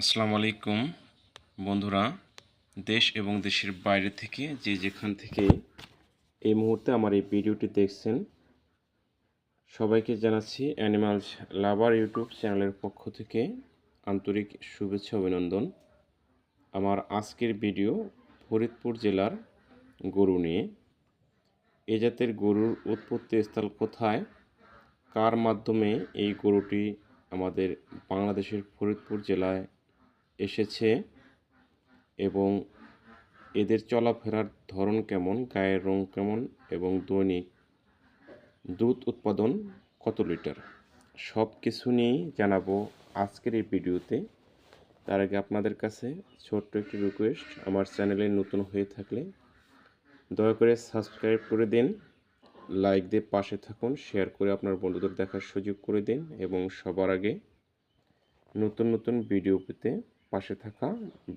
আসসালামু আলাইকুম, বন্ধুরা। দেশ এবং দেশের বাইরে থেকে যে যেখান থেকে এই মুহূর্তে আমার এই ভিডিওটি দেখছেন, সবাইকে জানাচ্ছি অ্যানিমালস লাভার ইউটিউব চ্যানেলের পক্ষ থেকে আন্তরিক শুভেচ্ছা অভিনন্দন। আমার আজকের ভিডিও ফরিদপুর জেলার গরু নিয়ে। এ জাতের গরুর উৎপত্তি স্থল কোথায়, কার মাধ্যমে এই গরুটি আমাদের বাংলাদেশের ফরিদপুর জেলায় এসেছে এবং এদের চলাফেরার ধরন কেমন, গায়ের রং কেমন এবং দৈনিক দুধ উৎপাদন কত লিটার? সব কিছু নিয়েই জানাব আজকের এই ভিডিওতে। তার আগে আপনাদের কাছে ছোট্ট একটি রিকোয়েস্ট আমার চ্যানেলে নতুন হয়ে থাকলে দয়া করে সাবস্ক্রাইব করে দিন লাইক দিয়ে পাশে থাকুন শেয়ার করে আপনার বন্ধুদের দেখার সুযোগ করে দিন এবং সবার আগে নতুন নতুন ভিডিও পেতে পাশে থাকা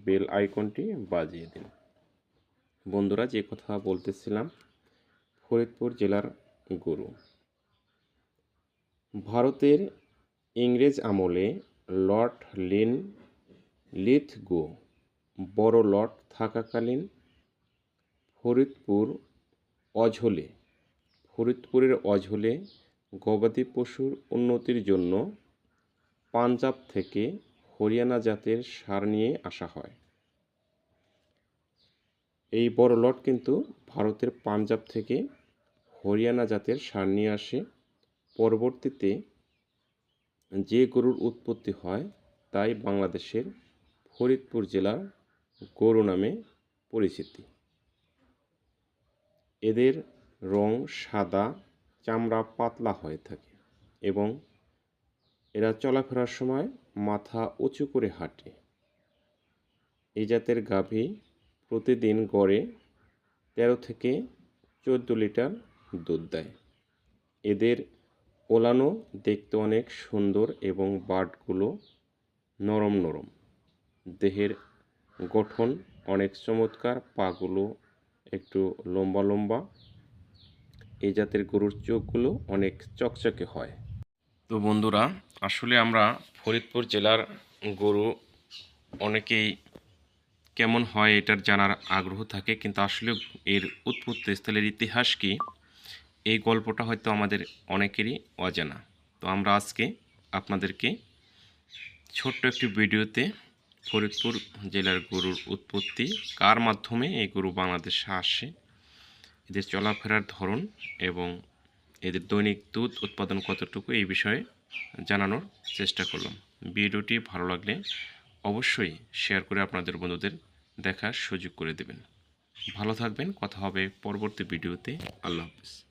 বেল আইকনটি বাজিয়ে দিন। বন্ধুরা, যে কথা বলতেছিলাম, ফরিদপুর জেলার গরু। ভারতের ইংরেজ আমলে লর্ড লিন লিথ গো বড় লর্ড থাকাকালীন ফরিদপুর অঝলে, ফরিদপুরের অঝলে গবাদি পশুর উন্নতির জন্য পাঞ্জাব থেকে হরিয়ানা জাতের সার নিয়ে আসা হয়। এই বড় লট কিন্তু ভারতের পাঞ্জাব থেকে হরিয়ানা জাতের সার নিয়ে আসে। পরবর্তীতে যে গরুর উৎপত্তি হয় তাই বাংলাদেশের ফরিদপুর জেলার গরু নামে পরিচিতি। এদের রং সাদা, চামড়া পাতলা হয়ে থাকে এবং এরা চলাফেরার সময় মাথা উঁচু করে হাঁটে। এই জাতের গাভী প্রতিদিন গড়ে তেরো থেকে চোদ্দ লিটার দুধ দেয়। এদের ওলানো দেখতে অনেক সুন্দর এবং বাটগুলো নরম নরম। দেহের গঠন অনেক চমৎকার, পাগুলো একটু লম্বা লম্বা। এই জাতের গরুর চোখগুলো অনেক চকচকে হয়। তো বন্ধুরা, আসলে আমরা ফরিদপুর জেলার গরু অনেকেই কেমন হয় এটার জানার আগ্রহ থাকে, কিন্তু আসলে এর উৎপত্তি স্থলের ইতিহাস কি, এই গল্পটা হয়তো আমাদের অনেকেরই অজানা। তো আমরা আজকে আপনাদেরকে ছোট্ট একটি ভিডিওতে ফরিদপুর জেলার গরুর উৎপত্তি, কার মাধ্যমে এই গরু বাংলাদেশে আসে, এদের চলাফেরার ধরন এবং এদের দৈনিক দুধ উৎপাদন কতটুকু এই বিষয়ে জানানোর চেষ্টা করলাম। ভিডিওটি ভালো লাগলে অবশ্যই শেয়ার করে আপনাদের বন্ধুদের দেখার সুযোগ করে দেবেন। ভালো থাকবেন, কথা হবে পরবর্তী ভিডিওতে। আল্লাহ হাফিজ।